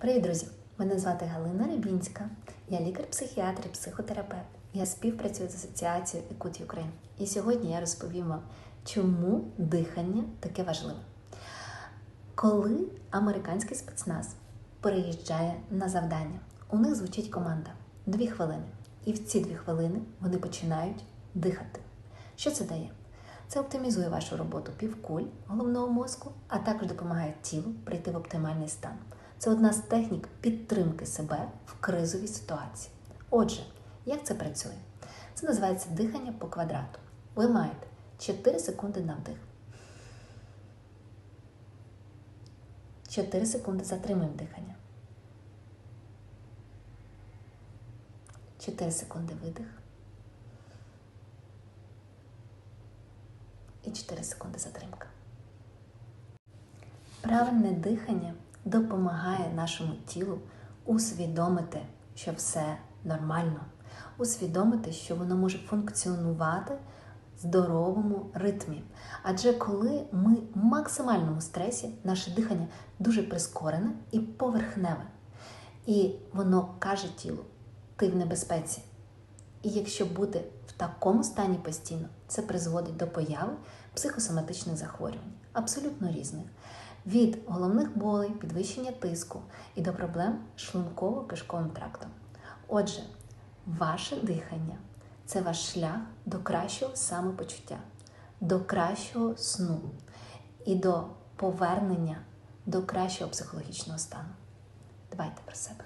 Привіт, друзі! Мене звати Галина Рибінська. Я лікар-психіатр і психотерапевт. Я співпрацюю з асоціацією Екуті Україн. І сьогодні я розповім вам, чому дихання таке важливе. Коли американський спецназ переїжджає на завдання, у них звучить команда дві хвилини. І в ці дві хвилини вони починають дихати. Що це дає? Це оптимізує вашу роботу півкуль головного мозку, а також допомагає тілу прийти в оптимальний стан. Це одна з технік підтримки себе в кризовій ситуації. Отже, як це працює? Це називається дихання по квадрату. Ви маєте 4 секунди на вдих. 4 секунди затримуємо дихання. 4 секунди видих. І 4 секунди затримка. Правильне дихання допомагає нашому тілу усвідомити, що все нормально, усвідомити, що воно може функціонувати в здоровому ритмі. Адже коли ми в максимальному стресі, наше дихання дуже прискорене і поверхневе. І воно каже тілу, ти в небезпеці. І якщо бути в такому стані постійно, це призводить до появи психосоматичних захворювань, абсолютно різних, від головних болей, підвищення тиску і до проблем з шлунково-кишковим трактом. Отже, ваше дихання це ваш шлях до кращого самопочуття, до кращого сну і до повернення до кращого психологічного стану. Дбайте про себе.